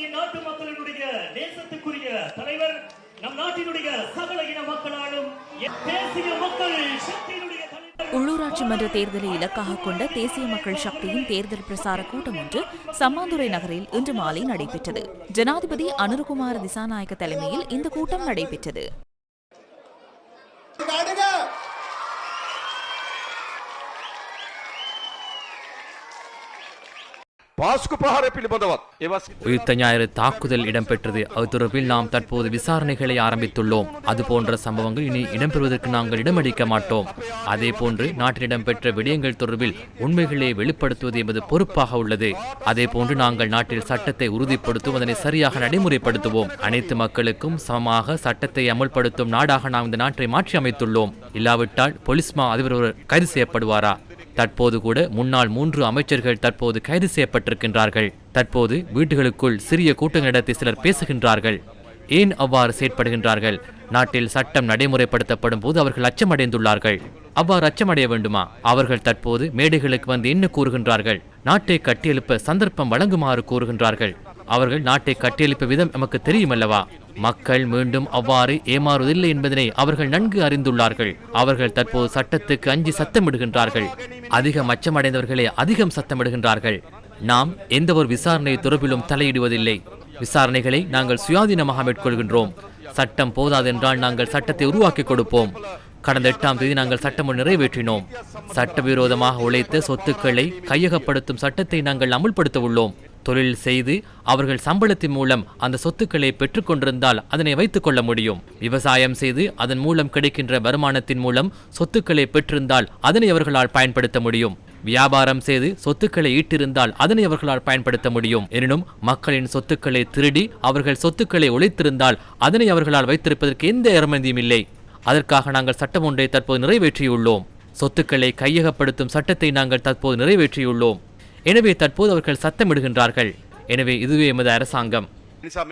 இந்திய நாட்டு மக்களினுடைய தேசத்துக்குரிய தலைவர் நம் நாட்டினுடைய சகல இன மக்களாலும் தேசிய மக்கள் சக்தியினுடைய உள்ளூராட்சி மன்ற தேர்தலை இலக்காக கொண்ட தேசிய மக்கள் சக்தியின் தேர்தல் பிரசார கூட்டம் ஒன்று சம்மாந்துறை நகரில் இன்று மாலை நடைபெற்றது. ஜனாதிபதி அனுருகுமார் திசாநாயக்க தலைமையில் இந்த கூட்டம் நடைபெற்றது. உயிர் ஞாயிறு தாக்குதல் இடம்பெற்றது. அது தொடர்பில் நாம் தற்போது விசாரணைகளை ஆரம்பித்துள்ளோம். அது போன்ற சம்பவங்கள் இனி இடம்பெறுவதற்கு நாங்கள் இடமளிக்க மாட்டோம். அதே போன்று நாட்டில் இடம்பெற்ற விடயங்கள் தொடர்பில் உண்மைகளை வெளிப்படுத்துவது என்பது பொறுப்பாக உள்ளது. அதே போன்று நாங்கள் நாட்டில் சட்டத்தை உறுதிப்படுத்தும் அதனை சரியாக நடைமுறைப்படுத்துவோம். அனைத்து மக்களுக்கும் சமமாக சட்டத்தை அமல்படுத்தும் நாடாக நாம் இந்த நாட்டை மாற்றி அமைத்துள்ளோம் இல்லாவிட்டால் போலீஸ்மா அதிபர் கைது செய்யப்படுவாரா? தற்போது கூட முன்னாள் மூன்று அமைச்சர்கள் தற்போது கைது செய்யப்பட்டிருக்கின்றார்கள். தற்போது வீடுகளுக்குள் சிறிய கூட்டங்கள் நடத்தி சிலர் பேசுகின்றார்கள். ஏன் அவ்வாறு செயற்படுகின்றார்கள்? நாட்டில் சட்டம் நடைமுறைப்படுத்தப்படும் போது அவர்கள் அச்சமடைந்துள்ளார்கள். அவ்வாறு அச்சமடைய வேண்டுமா? அவர்கள் தற்போது மேடைகளுக்கு வந்து என்ன கூறுகின்றார்கள்? நாட்டை கட்டியெழுப்ப சந்தர்ப்பம் வழங்குமாறு கூறுகின்றார்கள். அவர்கள் நாட்டை கட்டியெழுப்ப விதம் நமக்கு தெரியுமல்லவா? மக்கள் மீண்டும் அவ்வாறு ஏமாறுவதில்லை என்பதனை அவர்கள் நன்கு அறிந்துள்ளார்கள். அவர்கள் தற்போது சட்டத்துக்கு அஞ்சி சத்தமிடுகின்றார்கள். அதிகம் அச்சமடைந்தவர்களே அதிகம் சத்தமிடுகின்றார்கள். நாம் எந்த ஒரு விசாரணை தொடர்பிலும் தலையிடுவதில்லை. விசாரணைகளை நாங்கள் சுயாதீனமாக மேற்கொள்கின்றோம். சட்டம் போதாதென்றால் நாங்கள் சட்டத்தை உருவாக்கி கொடுப்போம். கடந்த எட்டாம் தேதி நாங்கள் சட்டம் நிறைவேற்றினோம். சட்டவிரோதமாக உழைத்த சொத்துக்களை கையகப்படுத்தும் சட்டத்தை நாங்கள் அமுல்படுத்த உள்ளோம் தொழில் செய்து அவர்கள் சம்பளத்தின் மூலம் அந்த சொத்துக்களை பெற்றுக்கொண்டிருந்தால் அதனை வைத்துக் கொள்ள முடியும். விவசாயம் செய்து அதன் மூலம் கிடைக்கின்ற வருமானத்தின் மூலம் சொத்துக்களை பெற்றிருந்தால் அதனை அவர்களால் பயன்படுத்த முடியும். வியாபாரம் செய்து சொத்துக்களை ஈட்டிருந்தால் அதனை அவர்களால் பயன்படுத்த முடியும். எனினும் மக்களின் சொத்துக்களை திருடி அவர்கள் சொத்துக்களை ஒழித்திருந்தால் அதனை அவர்களால் வைத்திருப்பதற்கு எந்த அனுமதியும் இல்லை. அதற்காக நாங்கள் சட்டம் ஒன்றை தற்போது நிறைவேற்றியுள்ளோம். சொத்துக்களை கையகப்படுத்தும் சட்டத்தை நாங்கள் தற்போது நிறைவேற்றியுள்ளோம். எனவே தற்போது அவர்கள் சத்தமிடுகின்றார்கள். எனவே இதுவே எமது அரசாங்கம். නිසා